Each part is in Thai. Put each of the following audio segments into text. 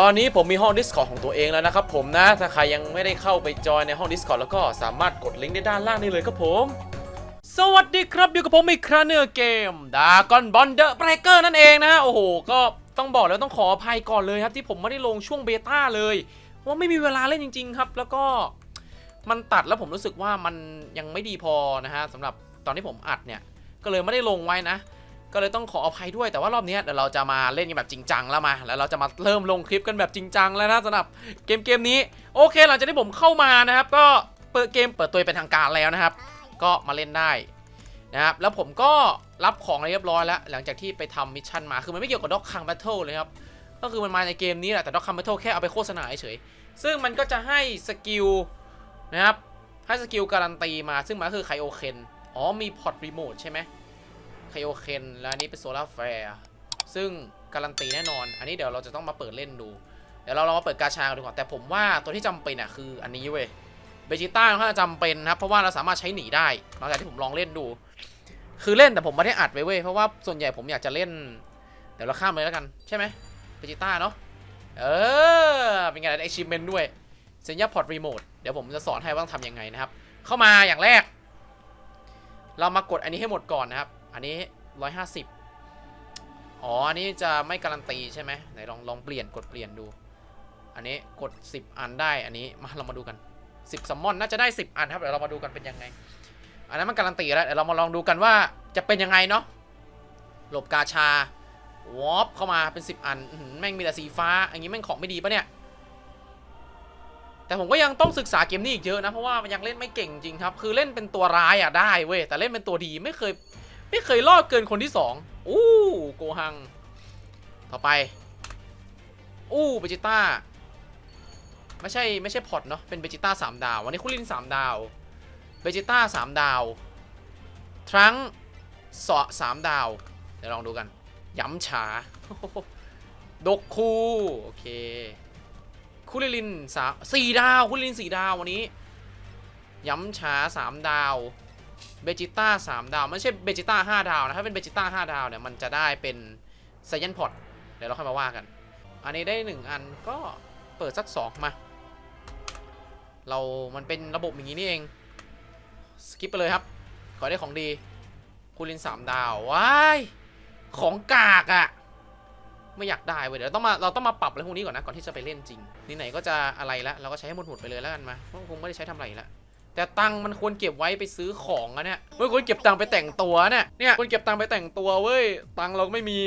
ตอนนี้ผมมีห้อง Discord ของตัวเองแล้วนะครับผมนะ ถ้าใครยังไม่ได้เข้าไปจอยในห้อง Discord แล้วก็สามารถกดลิงก์ได้ด้านล่างนี้เลยครับผม สวัสดีครับอยู่กับผมอีกครั้งหนึงเกมดากอนบอลเดอะเบรเกอร์นั่นเองนะฮะโอ้โห ก็ต้องบอกแล้วต้องขออภัยก่อนเลยครับ ที่ผมไม่ได้ลงช่วงเบต้าเลยว่าไม่มีเวลาเล่นจริง ๆ ครับ แล้วก็มันตัดแล้วผมรู้สึกว่ามันยังไม่ดีพอนะฮะสำหรับตอนที่ผมอัดเนี่ยก็เลยไม่ได้ลงไว้นะ ก็เลยต้องขออภัยด้วยแต่ว่ารอบนี้เดี๋ยวเราจะมาเล่นกันแบบจริงจังแล้วมา แล้วเราจะมาเริ่มลงคลิปกันแบบจริงจังแล้วนะสำหรับเกมเกมนี้โอเค หลังจากที่ผมเข้ามานะครับ ก็เปิดเกมเปิดตัวเป็นทางการแล้วนะครับ ก็มาเล่นได้นะครับแล้วผมก็รับของเรียบร้อยแล้ว หลังจากที่ไปทำมิชชั่นมาคือมันไม่เกี่ยวกับด็อกคังแบทเทิลเลยครับก็คือมันมาในเกมนี้แหละแต่ด็อกคังแบทเทิลแค่เอาไปโฆษณาเฉยซึ่งมันก็จะให้สกิลนะครับให้สกิลการันตีมาซึ่งมันคือไคโอเคนอ๋อมีพอร์ตรีโมทใช่ไหม ไคโอเคนและอันนี้เป็นโซลาร์แฟร์ซึ่งการันตีแน่นอน อันนี้เดี๋ยวเราจะต้องมาเปิดเล่นดู เดี๋ยวเราลองมาเปิดกาชากันดูก่อนแต่ผมว่าตัวที่จำเป็นอะคืออันนี้เว้ยเบจิต้าค่อนข้างจะจำเป็นนะครับเพราะว่าเราสามารถใช้หนีได้หลังจากที่ผมลองเล่นดู คือเล่นแต่ผมไม่ได้อัดไว้เว้ยเพราะว่าส่วนใหญ่ผมอยากจะเล่น เดี๋ยวเราข้ามเลยแล้วกันใช่ไหมเบจิต้าเนาะเออเป็นไงได้ achievement ด้วยเซนยาพอร์ตรีโมทเดี๋ยวผมจะสอนให้ว่าต้องทำยังไงนะครับ เข้ามาอย่างแรก เรามากดอันนี้ให้หมดก่อนนะครับ อันนี้ 150 อ๋อ อันนี้จะไม่การันตีใช่ไหมไหนลองลองเปลี่ยนกดเปลี่ยนดู อันนี้กด 10 อันได้ อันนี้มาเรามาดูกัน 10ซัมมอนน่าจะได้ 10 อันครับ เดี๋ยวเรามาดูกันเป็นยังไง อันนั้นมันการันตีแล้วเดี๋ยวเรามาลองดูกันว่าจะเป็นยังไงเนาะ หลบกาชาวอปเข้ามาเป็น 10 อันแม่งมีแต่สีฟ้า อย่างงี้แม่งของไม่ดีปะเนี่ยแต่ผมก็ยังต้องศึกษาเกมนี้อีกเยอะนะ เพราะว่ามันยังเล่นไม่เก่งจริงครับ คือเล่นเป็นตัวร้ายอะได้เว้ยแต่เล่นเป็นตัวดีไม่เคย ไม่เคยรอดเกินคนที่สองอู้โกหัง ต่อไป อู้เบจิต้า ไม่ใช่ไม่ใช่พอร์ตเนาะ เป็นเบจิต้าสามดาว วันนี้คุลินสามดาว เบจิต้าสามดาว ทรังสอสามดาว เดี๋ยวลองดูกัน ย้ำฉา ดกคู โอเค คุลิลินสามสี่ดาว คุลิลินสี่ดาววันนี้ ย้ำช้าสามดาว เบจิต้าสามดาวไม่ใช่เบจิต้าห้าดาวนะถ้าเป็นเบจิต้าห้าดาวเนี่ยมันจะได้เป็นไซยันพอตเดี๋ยวเราค่อยมาว่ากัน อันนี้ได้หนึ่งอันก็เปิดสักสองมา เรา มันเป็นระบบอย่างนี้นี่เอง สกิปไปเลยครับ ขอได้ของดีคูลินสามดาวว้ายของกากอะ่ะไม่อยากได้เว้ยเดี๋ยวต้องมาเราต้องมาปรับอะไรพวกนี้ก่อนนะก่อนที่จะไปเล่นจริงนี่ไหนก็จะอะไรล้วเราก็ใช้ให้หมดหมดไปเลยแล้วกันมาคงไม่ได้ใช้ทำอะไรล้ว แต่ตังมันควรเก็บไว้ไปซื้อของอะเนี่ยไม่ควรเก็บตังไปแต่งตัวเนี่ยเนี่ยควรเก็บตังไปแต่งตัวเว้ยตังเราก็ไม่มี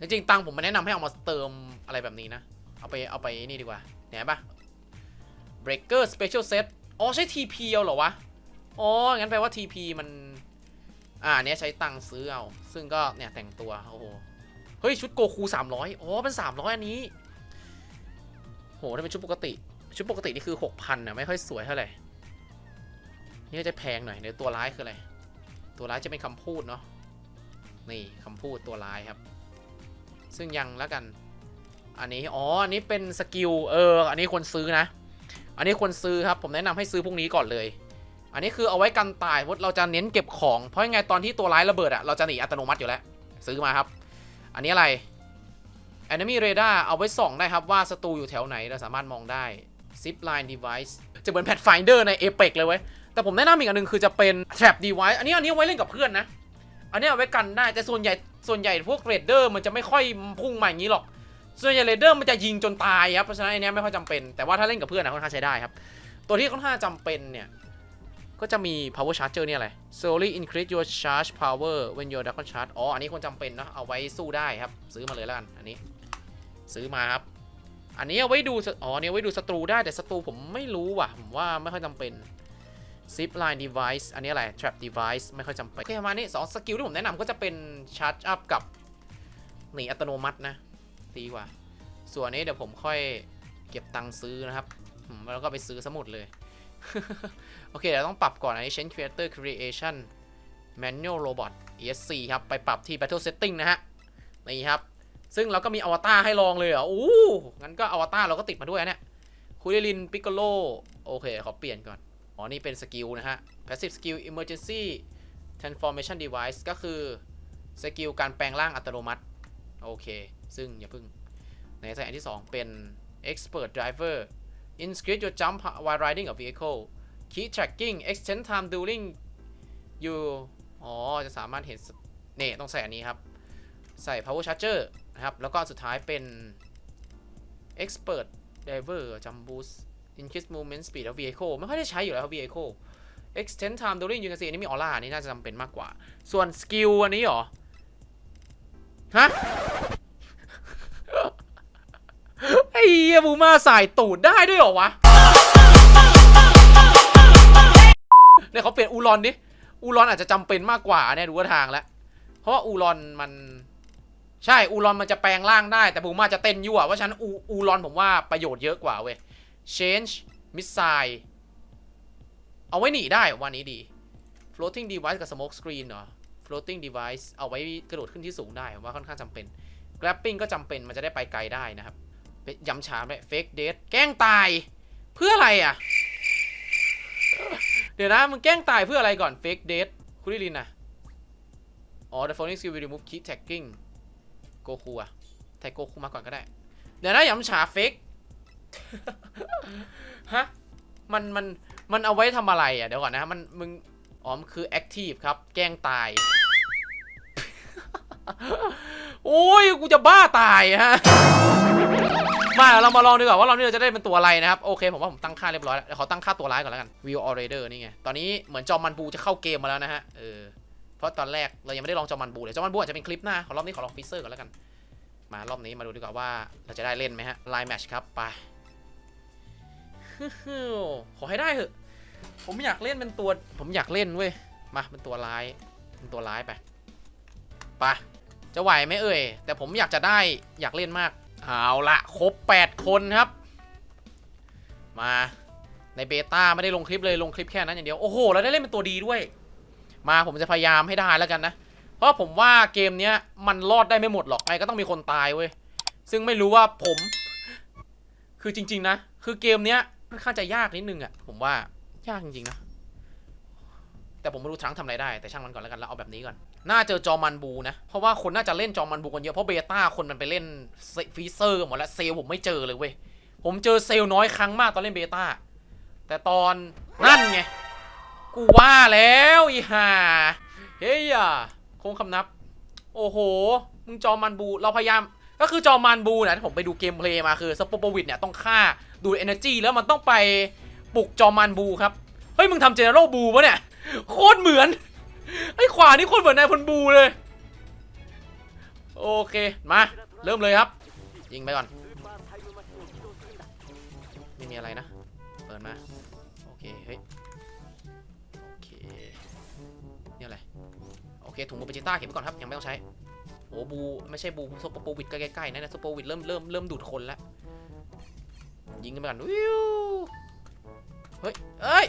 จริงๆตังผมม่แนะนำให้เอามาเติมอะไรแบบนี้นะ เอาไปเอาไปนี่ดีกว่าเนี่ยปะ breaker special set อ๋อใช้ TP เอาเหรอวะอ๋องั้นแปลว่า TP มันอ่าเนี้ยใช้ตังซื้อเอา ซึ่งก็เนี่ยแต่งตัวโอ้โหเฮ้ยชุดโกคู300อ๋อเป็น 300 อันนี้โหถ้าเป็นชุดปกติ ชุดปกตินี่คือ 6,000นะไม่ค่อยสวยเท่าไหร่ นี่จะแพงหน่อยเดี๋ยวตัวร้ายคืออะไร ตัวร้ายจะเป็นคำพูดเนาะ นี่คำพูดตัวร้ายครับ ซึ่งยังแล้วกัน อันนี้ อ๋อ อันนี้เป็นสกิล เออ อันนี้ควรซื้อนะ อันนี้ควรซื้อครับ ผมแนะนำให้ซื้อพวกนี้ก่อนเลย อันนี้คือเอาไว้กันตายเพราะเราจะเน้นเก็บของ เพราะยังไงตอนที่ตัวร้ายระเบิดอะเราจะหนีอัตโนมัติอยู่แล้ว ซื้อมาครับ อันนี้อะไร Enemy Radar เอาไว้ส่องได้ครับว่าศัตรูอยู่แถวไหน เราสามารถมองได้ Zip Line Device จะเหมือน Pathfinder ใน Apex เลยเว้ย แต่ผมแนะนำอีกอันหนึ่งคือจะเป็น Trap Device อันนี้อันนี้เอาไว้เล่นกับเพื่อนนะ อันนี้เอาไว้กันได้ แต่ส่วนใหญ่ส่วนใหญ่พวกเรดเดอร์มันจะไม่ค่อยพุ่งมาอย่างนี้หรอก ส่วนใหญ่เรดเดอร์มันจะยิงจนตายครับ เพราะฉะนั้นอันนี้ไม่ค่อยจำเป็น แต่ว่าถ้าเล่นกับเพื่อนนะค่อนข้างใช้ได้ครับ ตัวที่ค่อนข้างจำเป็นเนี่ย ก็จะมี power charger เนี่ยอะไร slowly increase your charge power when your dragon charge อ๋อ อันนี้ควรจำเป็นเนะเอาไว้สู้ได้ครับ ซื้อมาเลยแล้วกัน อันนี้ ซื้อมาครับ อันนี้เอาไว้ดู อ๋ออันนี้เอาไว้ดูศัตรูได้ แต่ศัตรูผมไม่รู้ว่ะ ผมว่าไม่ค่อยจำเป็น zip line device อันนี้อะไร trap device ไม่ค่อยจำเป็นโอเคประมาณนี้สองสกิลที่ผมแนะนำก็จะเป็น charge up กับหนีอัตโนมัตินะ ดีกว่า ส่วนนี้เดี๋ยวผมค่อยเก็บตังค์ซื้อนะครับ แล้วก็ไปซื้อสมุดเลย โอเคเดี๋ยวต้องปรับก่อนอันนี้ change creator creation manual robot esc ครับ ไปปรับที่ battle setting นะฮะ นี่ครับ ซึ่งเราก็มีอวตารให้ลองเลยเหรออู้งั้นก็อวตารเราก็ติดมาด้วยนะเนี่ยคุยลิน ปิกโกโล โอเค ขอเปลี่ยนก่อน อ๋อ นี่เป็นสกิลนะฮะ passive skill emergency transformation device ก็คือสกิลการแปลงร่างอัตโนมัติ โอเค ซึ่งอย่าเพิ่ง ในส่อันที่ 2 เป็น expert driver increase your jump while riding a vehicle key tracking extend time during you อ๋อ จะสามารถเห็นเน่ต้องใส่อันนี้ครับ ใส่ power charger นะครับ แล้วก็สุดท้ายเป็น expert driver jump boost increase movement speed of vehicle ไม่ค่อยได้ใช้อยู่แล้วครับ vehicle extend time during you can see อันนี้มีออร่าอันนี้น่าจะจำเป็นมากกว่า ส่วนสกิลอันนี้หรอ ฮะ ไอ้บูมาสายตูดได้ด้วยหรอวะ เนี่ยเขาเปลี่ยนอูรอนดิ อูรอนอาจจะจำเป็นมากกว่าเนี่ยดูว่าทางแล้ว เพราะว่าอูรอนมันใช่ อูรอนมันจะแปลงร่างได้แต่บูมาจะเต้นยั่วเพราะฉะนั้นอูอูรอนผมว่าประโยชน์เยอะกว่าเว้ย change missile เอาไว้หนีได้วันนี้ดี floating device กับ smoke screen เหรอ floating device เอาไว้กระโดดขึ้นที่สูงได้ผมว่าค่อนข้างจำเป็น grabbing ก็จำเป็นมันจะได้ไปไกลได้นะครับย้ำชาด้วย fake death แกล้งตายเพื่ออะไรอะ เดี๋ยวนะมึงแกล้งตายเพื่ออะไรก่อน fake death คุณลิลินนะอ๋อ the following skill will remove keep tagging โกคูอะไทยโกคูมาก่อนก็ได้ เดี๋ยวนะย้ำชา fake ฮะ มันมันมันเอาไว้ทำอะไรอะ เดี๋ยวก่อนนะมันมึงอ๋อมันคือ active ครับ แกล้งตาย โอ้ย กูจะบ้าตายฮะ มาเรามาลองดีกว่าว่าเราเนี่ยจะได้เป็นตัวอะไรนะครับ โอเคผมว่าผมตั้งค่าเรียบร้อยแล้วเดี๋ยวขอตั้งค่าตัวร้ายก่อนแล้วกัน View All Raider นี่ไง ตอนนี้เหมือนจอมันบูจะเข้าเกมมาแล้วนะฮะ เออ เพราะตอนแรกเรายังไม่ได้ลองจอมันบูเลย จอมันบูอาจจะเป็นคลิปหน้า ขอรอบนี้ขอลองฟิเซอร์ก่อนแล้วกัน มารอบนี้มาดูดีกว่าว่าเราจะได้เล่นไหมฮะไลน์แมชครับ ไป ขอให้ได้เถอะ ผมอยากเล่นเป็นตัว ผมอยากเล่นเว้ย มาเป็นตัวร้าย เป็นตัวร้ายไปไปจะไหวไหมเอ่ย แต่ผมอยากจะได้ อยากเล่นมาก เอาละครบ 8 คนครับ มาในเบต้าไม่ได้ลงคลิปเลยลงคลิปแค่นั้นอย่างเดียว โอ้โห แล้วได้เล่นเป็นตัวดีด้วย มาผมจะพยายามให้ได้แล้วกันนะ เพราะผมว่าเกมเนี้ยมันรอดได้ไม่หมดหรอกไงก็ต้องมีคนตายเว้ย ซึ่งไม่รู้ว่าผม คือจริง ๆ นะ คือเกมเนี้ย ค่อนข้างจะยากนิดนึงอะผมว่ายากจริงๆนะ แต่ผมไม่รู้ทรังทำอะไรได้แต่ช่างมันก่อนแล้วกันแล้วเอาแบบนี้ก่อน น่าเจอจอมันบูนะ เพราะว่าคนน่าจะเล่นจอมันบูกันเยอะเพราะเบต้าคนมันไปเล่นฟีเซอร์หมดแล้วเซลผมไม่เจอเลยเว้ยผมเจอเซลน้อยครั้งมากตอนเล่นเบต้าแต่ตอนนั่นไงกูว่าแล้วอีห่าเฮ้ยอะคงคำนับ โอ้โห มึงจอมันบู เราพยายาม ก็คือจอมันบูนะที่ผมไปดูเกมเพลย์มาคือสปอปวิดเนี่ยต้องฆ่า ดูด energy แล้วมันต้องไปปลุกจอมันบูครับ เฮ้ย มึงทำเจเนอเรลบูปะเนี่ย โคตรเหมือน ไอ้ขวานี่โคตรเหมือนนายพลบูเลย โอเค มา เริ่มเลยครับ ยิงไปก่อน ไม่มีอะไรนะ เปิดมา โอเค เฮ้ย โอเค นี่อะไร โอเค ถุงมือเปจิต้าเก็บไว้ก่อนครับ ยังไม่ต้องใช้โอ้บู ไม่ใช่บูซุปเปอร์โปวิดใกล้ๆนะนะซุปเปอร์วิดเริ่มเริ่มเริ่มดูดคนแล้ว ยิงกันไปก่อนวิวเฮ้ยเอ้ย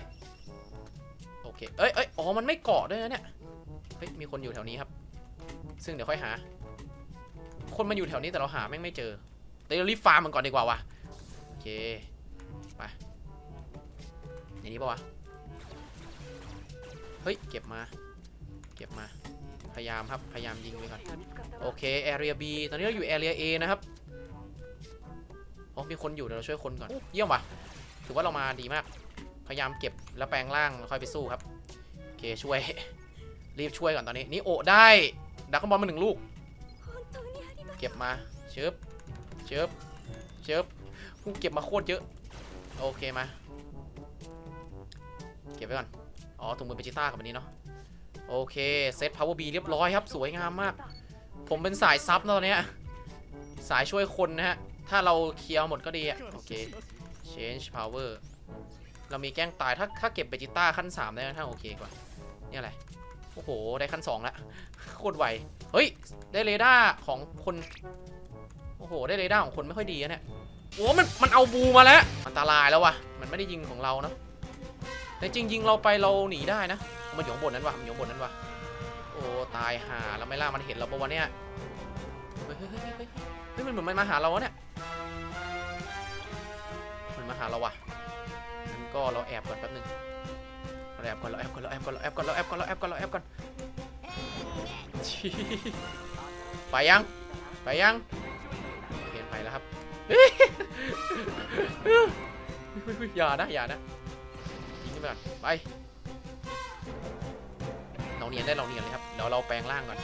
โอเคเอ้ยเอ้ยอ๋อมันไม่เกาะด้วยนะเนี่ยเฮ้ยมีคนอยู่แถวนี้ครับ ซึ่งเดี๋ยวค่อยหา คนมันอยู่แถวนี้แต่เราหาแม่งไม่เจอเดี๋ยวเรารีบฟาร์มมันก่อนดีกว่าวะโอเคไปในนี้ปะวะเฮ้ยเก็บมา เก็บมาพยายามครับพยายามยิงไปก่อนโอเค area B ตอนนี้เราอยู่ area A นะครับ โอ๋อมีคนอยู่เดี๋ยวเราช่วยคนก่อน เยี่ยมว่ะ ถือว่าเรามาดีมาก พยายามเก็บแล้วแปลงร่างแล้วค่อยไปสู้ครับ โอเคช่วย รีบช่วยก่อนตอนนี้ นี่โอได้ดักคอนบอลมาหนึ่งลูก เก็บมาเชิบเชิบเชิบกูเก็บมาโคตรเยอะ โอเคมา เก็บไว้ก่อน อ๋อถุงมือเปจิต้ากับอันนี้เนาะ โอเคเซต power B เรียบร้อยครับ สวยงามมาก ผมเป็นสายซับนะตอนนี้ สายช่วยคนนะฮะ ถ้าเราเคลียร์หมดก็ดีอะโอเค change power เรามีแกล้งตาย ถ้าถ้าเก็บเบจิต้าขั้น 3 ได้ค่อนข้างโอเคกว่า นี่อะไร โอ้โห ได้ขั้น2แล้วโคตรไว เฮ้ย ได้เรดาร์ของคน โอ้โห ได้เรดาร์ของคนไม่ค่อยดีอะเนี่ยโอ้มันมันเอาบูมาแล้ว อันตรายแล้ววะมันไม่ได้ยิงของเราเนาะแต่จริงยิงเราไปเราหนีได้นะ มันอยู่ข้างบนนั้นวะมันอยู่ข้างบนนั้นวะโอ้ตายห่าแล้วไม่ล่ามันเห็นเราปะวะเนี่ยเฮ้ยเฮ้ยเฮ้ยเฮ้ยเฮ้ยมันเหมือนมันมาหาเราวะเนี่ย เราวะงั้นก็เราแอบก่อนแป๊บนึงเราแอบก่อนเราแอบก่อนเราแอบก่อนเราแอบก่อนเราแอบก่อนเราแอบก่อนเราแอบก่อนไปยัง ไปยังเห็นไปแล้วครับอย่านะอย่านะยิงไปก่อนไปเราเนียนได้เราเนียนเลยครับเดี๋ยวเราแปลงร่างก่อน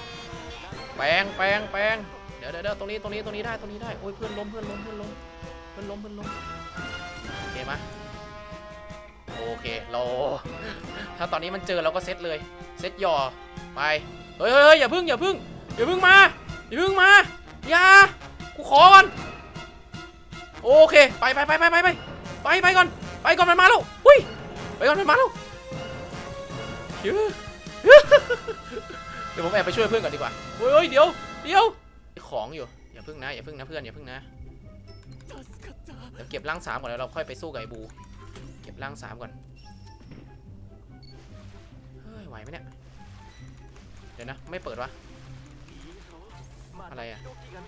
แปลงแปลงแปลงเดี๋ยวเดี๋ยวตรงนี้ตรงนี้ตรงนี้ได้ตรงนี้ได้โอ้ยเพื่อนล้มเพื่อนล้มเพื่อนล้มเพื่อนล้มเพื่อนล้ม โอเคไหมโอเคเราถ้าตอนนี้มันเจอเราก็เซตเลย เซตหย่อไปเฮ้ยเฮ้ยเฮ้ยอย่าพึ่งอย่าพึ่งอย่าพึ่งมา อย่าพึ่งมา อย่า กูขอก่อน โอเค ไปไปไปไปไปไปไปไปก่อน ไปก่อนมันมาแล้วหุ้ย ไปก่อนมันมาแล้วเดี๋ยวเดี๋ยวผมแอบไปช่วยเพื่อนก่อนดีกว่าเฮ้ยเดี๋ยว เดี๋ยว ของอยู่ อย่าพึ่งนะ อย่าพึ่งนะเพื่อน อย่าพึ่งนะ ดี๋ยวเก็บร่างสามก่อนแล้วเราค่อยไปสู้กับไอ้บู เก็บร่างสามก่อน เฮ้ย ไหวไหมเนี่ย เดี๋ยวนะ ไม่เปิดวะ อะไรอะ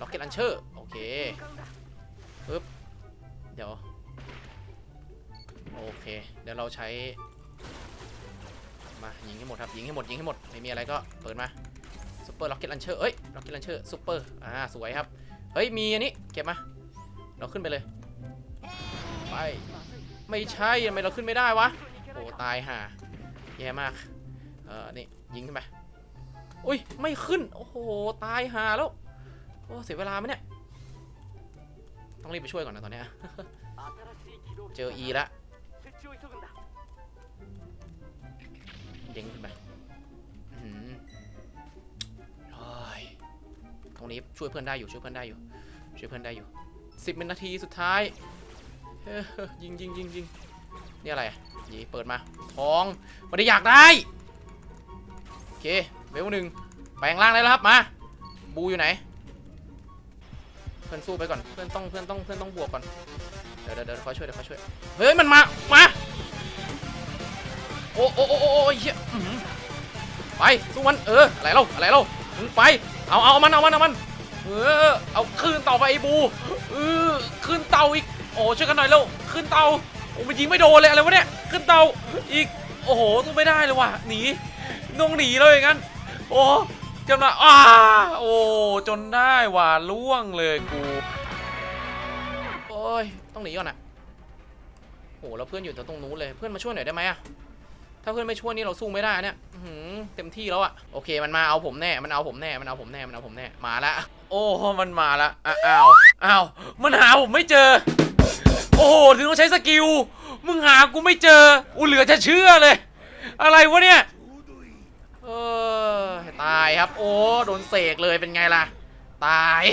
ล็อกเก็ตลันเชอร์ โอเคปึ๊บ เดี๋ยว โอเค เดี๋ยวเราใช้ มายิงให้หมดครับ ยิงให้หมด ยิงให้หมด ไม่มีอะไรก็เปิดมาซูเปอร์ล็อกเก็ตลันเชอร์เอ้ย ล็อกเก็ตลันเชอร์ซูเปอร์ อ่า สวยครับ เฮ้ย มีอันนี้ เก็บมา เราขึ้นไปเลย ไป ไม่ใช่ทำไมเราขึ้นไม่ได้วะโอ้ตายห่าแย่มากเออนี่ยิงขึ้นไปอุ้ยไม่ขึ้นโอ้โหตายห่าแล้วโอ้เสียเวลาไหมเนี่ยต้องรีบไปช่วยก่อนนะตอนเนี้ยเจออีละยิงขึ้นไปอื้อหือโอ้ยตรงนี้ช่วยเพื่อนได้อยู่ช่วยเพื่อนได้อยู่ช่วยเพื่อนได้อยู่สิบนาทีสุดท้าย ยิงยิงยิงยิงนี่อะไรอะยีเปิดมา ทองไม่ได้อยากได้ โอเคเวลหนึ่งแปลงร่างได้แล้วครับ มา บูอยู่ไหน เพื่อนสู้ไปก่อน เพื่อนต้อง เพื่อนต้อง เพื่อนต้องบวกก่อน เดี๋ยวเดี๋ยวเดี๋ยวคอช่วย เดี๋ยวคอช่วย เฮ้ย มันมา มา โอ้โอ้โอ้โอ้เหี้ยไป สู้มัน เออ อะไรเล่า อะไรเล่ามึงไป เอาเอาเอามัน เอามัน เอามัน เออ เอาคืนเต่าไปไอ้บู เออคืนเต่าอีก โอ้ช่วยกันหน่อยเร็วขึ้นเตาโอ้มันยิงไม่โดนเลยอะไรวะเนี่ยขึ้นเตาอีกโอ้โหต้องไม่ได้เลยว่ะหนีต้องหนีเลยอย่างนั้นโอ้จนมาอ้าโอ้จนได้ว่ะล่วงเลยกูโอ้ยต้องหนีก่อนอะโอ้แล้วเพื่อนอยู่ตรงนู้นเลยเพื่อนมาช่วยหน่อยได้ไหมอะถ้าเพื่อนไม่ช่วยนี่เราสู้ไม่ได้เนี่ยหือเต็มที่แล้วอะโอเคมันมาเอาผมแน่ มันเอาผมแน่ มันเอาผมแน่ มันเอาผมแน่ มาละ โอ้ มันมาละ อ้าว อ้าว มันหาผมไม่เจอ โอ้โหถึงต้องใช้สกิล มึงหากูไม่เจอ อูเหลือจะเชื่อเลย อะไรวะเนี่ย เออตายครับ โอ้ โดนเสกเลยเป็นไงล่ะ ตาย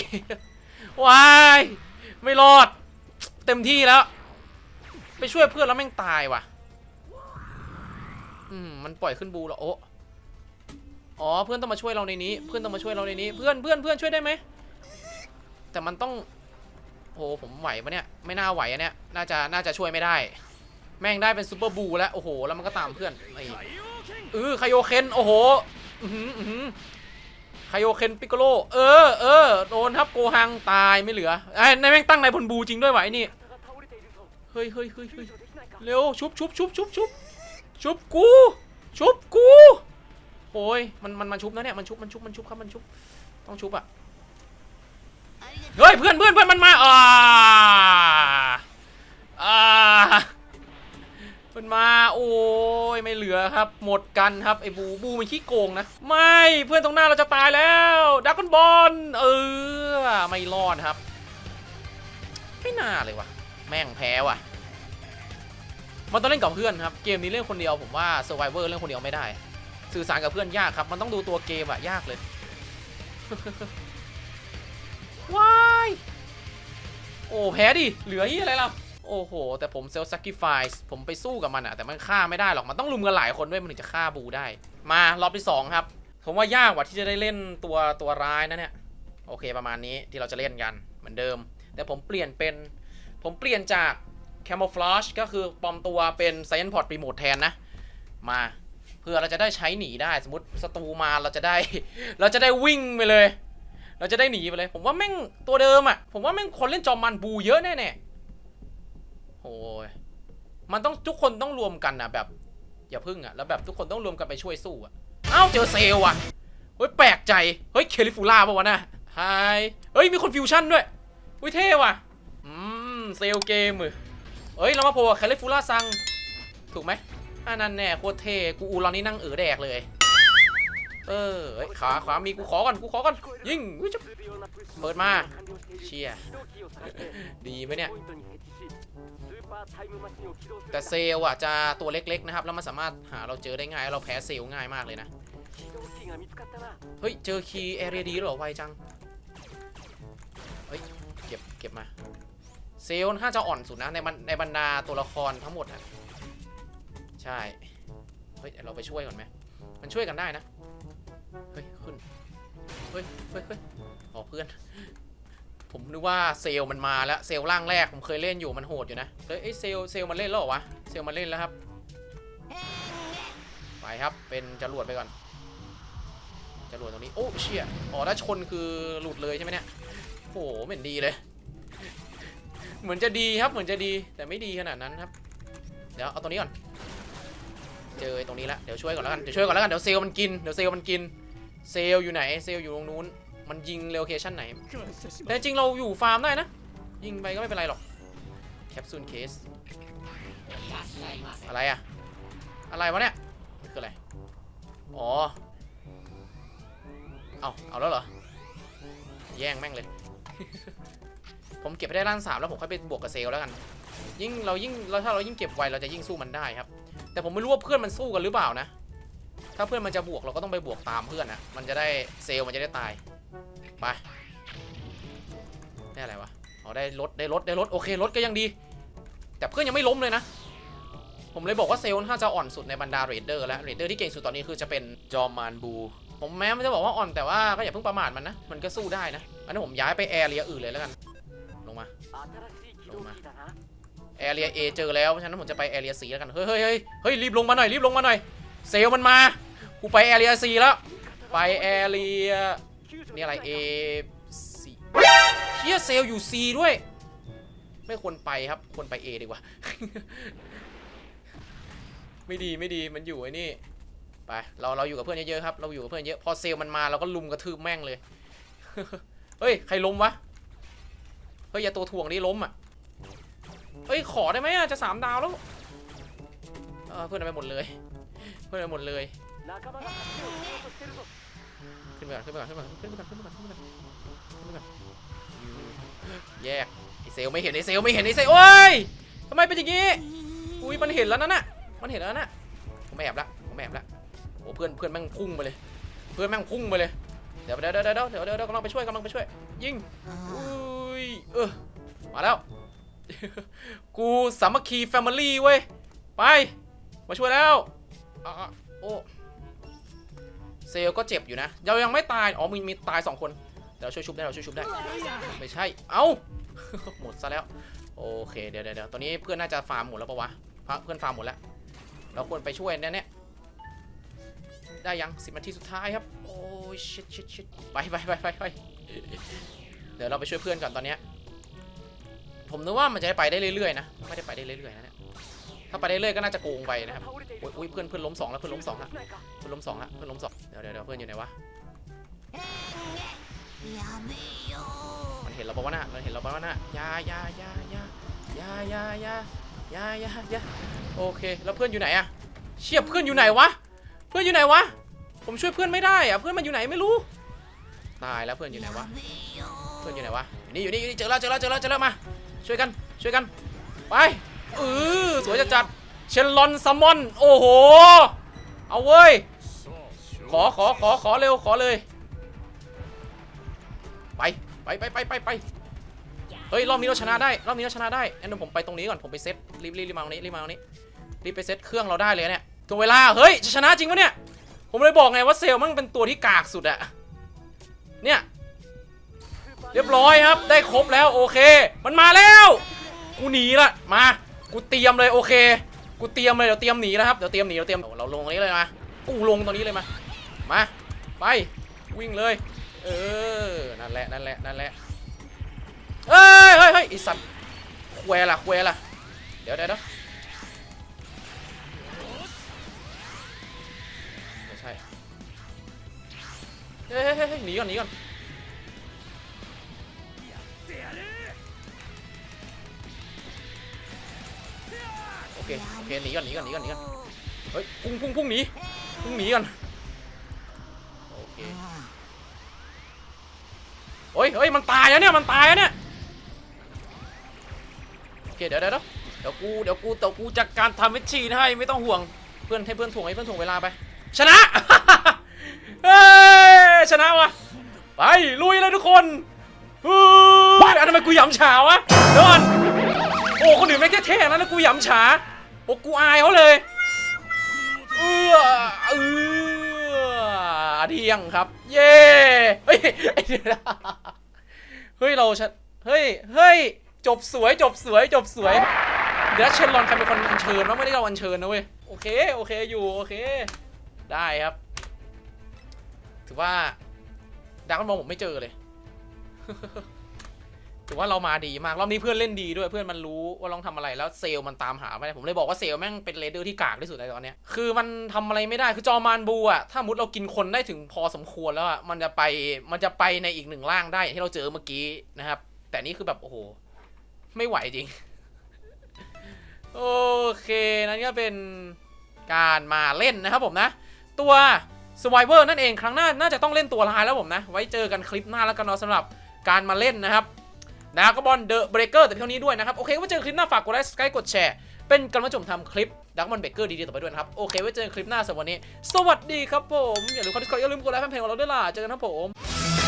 วาย ไม่รอด เต็มที่แล้ว ไปช่วยเพื่อนแล้วแม่งตายว่ะ อืม มันปล่อยขึ้นบูแล้วโอ้อ๋อ เพื่อนต้องมาช่วยเราในนี้ เพื่อนต้องมาช่วยเราในนี้ เพื่อนเพื่อนเพื่อนช่วยได้ไหม แต่มันต้อง โอ้โหผมไหวปะเนี่ย ไม่น่าไหวอะเนี่ยน่าจะ น่าจะช่วยไม่ได้ แม่งได้เป็นซูเปอร์บูแล้ว โอ้โห แล้วมันก็ตามเพื่อนไอ้เออไคโยเคนโอ้โหอือหืออือหือไคโยเคนปิกโกโล เออเออโดนครับโกหังตายไม่เหลือไอ้ในแม่งตั้งในพลบูจริงด้วยวะไอ้นี่เฮ้ยเฮ้ยเฮ้ยเฮ้ยเร็วชุบชุบชุบชุบชุบชุบกู ชุบกู โอ้ยมันมันมันชุบนะเนี่ย มันชุบ มันชุบ มันชุบครับ มันชุบ ต้องชุบอะ เฮ้ยเพื่อนเพื่อนเพื่อนมันมาอ่าอ่ามันมาโอ้ยไม่เหลือครับ หมดกันครับไอ้บูบูมันขี้โกงนะ ไม่เพื่อนตรงหน้าเราจะตายแล้วดักกอนบอลเออไม่รอดครับ ไม่น่าเลยว่ะ แม่งแพ้ว่ะมันต้องเล่นกับเพื่อนครับ เกมนี้เล่นคนเดียวผมว่า Survivor เล่นคนเดียวไม่ได้ สื่อสารกับเพื่อนยากครับ มันต้องดูตัวเกมอะยากเลย ว้ายโอ้แพ้ดิ เหลือยี่อะไรล่ะ โอ้โห แต่ผมเซลล์ซักกิฟายผมไปสู้กับมันอะแต่มันฆ่าไม่ได้หรอก มันต้องลุมกันหลายคนด้วยมันถึงจะฆ่าบูได้ มารอบที่ 2 ครับ ผมว่ายากกว่าที่จะได้เล่นตัวตัวร้ายนะเนี่ย โอเคประมาณนี้ที่เราจะเล่นกันเหมือนเดิม แต่ผมเปลี่ยนเป็น ผมเปลี่ยนจาก Camouflage ก็คือปลอมตัวเป็น Science Pod Remote แทนนะ มาเพื่อเราจะได้ใช้หนีได้สมมติศัตรูมาเราจะได้ เราจะได้วิ่งไปเลย เราจะได้หนีไปเลย ผมว่าแม่งตัวเดิมอะ ผมว่าแม่งคนเล่นจอมมันบูเยอะแน่ๆโอ้ยมันต้องทุกคนต้องรวมกันนะแบบ อย่าพึ่งอะ แล้วแบบทุกคนต้องรวมกันไปช่วยสู้อะเอ้าเจอเซลล์อะเฮ้ยแปลกใจ เฮ้ยเคลิฟูล่าป่าวะนะไฮเฮ้ยมีคนฟิวชั่นด้วยอุ้ยเท่ว่ะอืมเซลเกมือเอ้ยเรามาโผล่กับแคลิฟูล่าซัง ถูกไหมอันนั้นแน่โคตรเท่กูอูเรานี่นั่งเออแดกเลย เออเอ้ยขาขวามีกูขอก่อนกูขอก่อนยิงอุ๊ยจะเปิดมาเชียร์ดีไหมเนี่ยแต่เซลล์อะจะตัวเล็กๆนะครับแล้วมันสามารถหาเราเจอได้ง่ายเราแพ้เซลล์ง่ายมากเลยนะเฮ้ยเจอคีย์แอเรียดีหรอไวจังเฮ้ยเก็บเก็บมาเซลล์น่าจะอ่อนสุดนะในบรรในบรรดาตัวละครทั้งหมดอะใช่เฮ้ยเดี๋ยวเราไปช่วยก่อนไหมมันช่วยกันได้นะ เฮ้ยขึ้น เฮ้ยเฮ้ยเฮ้ยอ๋อเพื่อน ผมนึกว่าเซลมันมาแล้วเซลล์ร่างแรกผมเคยเล่นอยู่มันโหดอยู่นะ เฮ้ยเอ้เซลเซลมันเล่นแล้วเหรอวะ เซลมันเล่นแล้วครับ ไปครับ เป็นจรวดไปก่อน จรวดตรงนี้ โอ้เชี่ย อ๋อถ้าชนคือหลุดเลยใช่ไหมเนี่ยโอ้โหม่เห็นดีเลย เหมือนจะดีครับ เหมือนจะดี แต่ไม่ดีขนาดนั้นครับ เดี๋ยวเอาตรงนี้ก่อน เจอตรงนี้ละ เดี๋ยวช่วยก่อนแล้วกัน เดี๋ยวช่วยก่อนแล้วกัน เดี๋ยวเซลมันกิน เดี๋ยวเซลมันกิน เซลอยู่ไหนเซลอยู่ตรงนู้น มันยิงโลเคชั่นไหน แต่จริงเราอยู่ฟาร์มได้นะ ยิงไปก็ไม่เป็นไรหรอกแคปซูลเคสอะไรอะอะไรวะเนี่ยคืออะไร อ๋อ เอาเอาแล้วเหรอ แย่งแม่งเลย ผมเก็บไปได้ล้านสามแล้วผมค่อยไปบวกกับเซลแล้วกัน ยิ่งเรายิ่งเราถ้าเรายิ่งเก็บไวเราจะยิ่งสู้มันได้ครับ แต่ผมไม่รู้ว่าเพื่อนมันสู้กันหรือเปล่านะ ถ้าเพื่อนมันจะบวกเราก็ต้องไปบวกตามเพื่อนนะมันจะได้เซลล์มันจะได้ตายไปได้อะไรวะอ๋อได้รถได้รถได้รถโอเครถก็ยังดี แต่เพื่อนยังไม่ล้มเลยนะ ผมเลยบอกว่าเซลล์น่าจะอ่อนสุดในบรรดาเรดเดอร์แล้วเรดเดอร์ที่เก่งสุดตอนนี้คือจะเป็นจอมมานบูผมแม้มันจะบอกว่าอ่อนแต่ว่าก็อย่าเพิ่งประมาทมันนะ มันก็สู้ได้นะ อันนี้ผมย้ายไปแอร์เรียอื่นเลยแล้วกัน ลงมา ลงมา แอร์เรีย A เจอแล้วเพราะฉะนั้นผมจะไปแอร์เรีย C แล้วกันเฮ้ยเฮ้ยเฮ้ยเฮ้ยรีบลงมาหน่อย รีบลงมาหน่อย เซลมันมา กูไปแอเรีย C แล้ว ไปแอเรียนี่อะไร A C เฮียเซลอยู่ C ด้วย ไม่ควรไปครับควรไป A ดีกว่า ไม่ดีไม่ดีมันอยู่ไอ้นี่ไปเราเราอยู่กับเพื่อนเยอะๆครับเราอยู่กับเพื่อนเยอะพอเซลมันมาเราก็ลุมกระทืบแม่งเลยเฮ้ยใครล้มวะเฮ้ยอย่าตัวถ่วงนี่ล้มอะเฮ้ยขอได้ไหมอะจะสามดาวแล้วเพื่อนไปหมดเลย เพื่อนไปหมดเลย ขึ้นไปก่อนขึ้นไปก่อนขึ้นไปก่อนขึ้นไปก่อนขึ้นไปก่อนขึ้นไปก่อนขึ้นไปก่อนแยกไอเซลไม่เห็นไอเซลไม่เห็นไอเซลโอ้ยทำไมเป็นอย่างงี้อุ้ยมันเห็นแล้วนั่นน่ะมันเห็นแล้วน่ะผมแอบละผมแอบละโอ้เพื่อนเพื่อนแม่งพุ่งไปเลย เพื่อนแม่งพุ่งไปเลยเดี๋ยวเดี๋ยวเดี๋ยวเดี๋ยวเดี๋ยวเดี๋ยวกำลังไปช่วยกำลังไปช่วย ยิงอุ้ยเออมาแล้ว กูสามัคคีแฟมิลี่เว้ยไปมาช่วยแล้วอะอะโอ้ เซลก็เจ็บอยู่นะเรายังไม่ตาย อ๋อมีมีตายสองคนเดี๋ยวเราช่วยชุบได้เราช่วยชุบได้ ไม่ใช่ เอ้า หมดซะแล้ว โอเค เดี๋ยวเดี๋ยวเดี๋ยวตอนนี้เพื่อนน่าจะฟาร์มหมดแล้วปะวะพระเพื่อนฟาร์มหมดแล้ว เราควรไปช่วยแน่ๆได้ยังสิบนาทีสุดท้ายครับ โอ้ยชิดชิดชิดไปไปไปไปไปเดี๋ยวเราไปช่วยเพื่อนก่อนตอนนี้ ผมนึกว่ามันจะได้ไปได้เรื่อยๆนะ ไม่ได้ไปได้เรื่อยๆนะเนี่ย ถ้าไปได้เรื่อยก็น่าจะโกงไปนะครับ อุ๊ยเพื่อนเพื่อนล้มสองแล้วเพื่อนล้มสองแล้วเพื่อนล้มสองละเพื่อนล้มสอง ดี๋ยวเดี๋ยวเพื่อนอยู่ไหนวะมันเห็นเราปะวะน่ะมันเห็นเราปะวะน่ะยายายายายายายายายายาโอเค แล้วเพื่อนอยู่ไหนอะเชียบเพื่อนอยู่ไหนวะ เพื่อนอยู่ไหนวะ ผมช่วยเพื่อนไม่ได้อะเพื่อนมันอยู่ไหนไม่รู้ ตายแล้วเพื่อนอยู่ไหนวะ เพื่อนอยู่ไหนวะ นี่อยู่นี่อยู่นี่เจอแล้วเจอแล้วเจอแล้วเจอแล้วมา ช่วยกัน ช่วยกัน ไปเออสวยจัดจัดเชนลอนซัมมอน โอ้โห เอาเว้ย ขอขอขอขอเร็วขอเลย ไปไปไปไปไปไปเฮ้ยรอบนี้เราชนะได้รอบนี้เราชนะได้งั้นเดี๋ยวผมไปตรงนี้ก่อนผมไปเซตรีบรีบรีบมาตรงนี้รีบมาตรงนี้รีบไปเซตเครื่องเราได้เลยเนี่ยตรงเวลาเฮ้ยจะชนะจริงปะเนี่ยผมเลยบอกไงว่าเซลมันเป็นตัวที่กากสุดอะเนี่ยเรียบร้อยครับได้ครบแล้วโอเค มันมาแล้วกูหนีละมากูเตรียมเลยโอเค กูเตรียมเลยเดี๋ยวเตรียมหนีแล้วครับเดี๋ยวเตรียมหนีเราเตรียมเราลงตรงนี้เลยมากูลงตรงนี้เลยมา มา ไป วิ่งเลย เออ นั่นแหละ นั่นแหละ นั่นแหละ เฮ้ยเฮ้ยเฮ้ยไอสัตว์ควล่ะควล่ะเดี๋ยวเดี๋ยวเดี๋ยวไม่ใช่เฮ้ยเฮ้ยเฮ้ยหนีก่อนหนีก่อนโอเค โอเค หนีก่อนหนีก่อนหนีก่อนหนีก่อน เฮ้ย พุ่งพุ่งพุ่งหนี พุ่งหนีก่อนโอเคโอ้ย เฮ้ยมันตายแล้วเนี่ยมันตายแล้วเนี่ยโอเคเดี๋ยวเดี๋ยวเดี๋ยวกูเดี๋ยวกูเดี๋ยวกูจัดการทำเวชีนให้ไม่ต้องห่วงเพื่อนให้เพื่อนถ่วงให้เพื่อนถ่วงเวลาไป ชนะเฮ้ยชนะวะไปลุยเลยทุกคนเฮ้ยอะทำไมกูหยำฉาวะเดี๋ยวก่อนโอ้คนอื่นไม่เท่ๆนะแล้วกูหยำฉาโอ้กูอายเขาเลยเออเออเที่ยงครับ เย้เฮ้ย เฮ้ยเราชนะเฮ้ยเฮ้ยจบสวยจบสวยจบสวย เดี๋ยวเชนรอนใครเป็นคนอัญเชิญวะไม่ได้เราอัญเชิญนะเว้ยโอเคโอเคอยู่โอเค ได้ครับ ถือว่าดาร์กบอลผมไม่เจอเลย ถือว่าเรามาดีมาก รอบนี้เพื่อนเล่นดีด้วยเพื่อนมันรู้ว่าต้องทำอะไรแล้วเซลมันตามหาไม่ได้ผมเลยบอกว่าเซลแม่งเป็นเลเดอร์ที่กากที่สุดในตอนเนี้ยคือมันทำอะไรไม่ได้คือจอมานบูอะถ้ามุดเรากินคนได้ถึงพอสมควรแล้วอะมันจะไปมันจะไปในอีกหนึ่งร่างได้อย่างที่เราเจอเมื่อกี้นะครับ แต่นี่คือแบบโอ้โหไม่ไหวจริง โอเคนั่นก็เป็นการมาเล่นนะครับผมนะ ตัว Survivor นั่นเองครั้งหน้าน่าจะต้องเล่นตัวลายแล้วผมนะ ไว้เจอกันคลิปหน้าแล้วกันเนาะสำหรับการมาเล่นนะครับ ดากบอลเดอะเบรกเกอร์แต่เพียงนี้ด้วยนะครับ โอเคไว้เจอกันคลิปหน้าฝากกดไลค์สกายกดแชร์ เป็นกำลังใจผมทำคลิปดักบอลเบรกเกอร์ดีๆต่อไปด้วยนะครับ โอเคไว้เจอกันคลิปหน้าสำหรับวันนี้ สวัสดีครับผมอย่าลืมคอนดิสคออย่าลืมกดไลค์แฟนเพจของเราด้วยล่ะเจอกันครับผม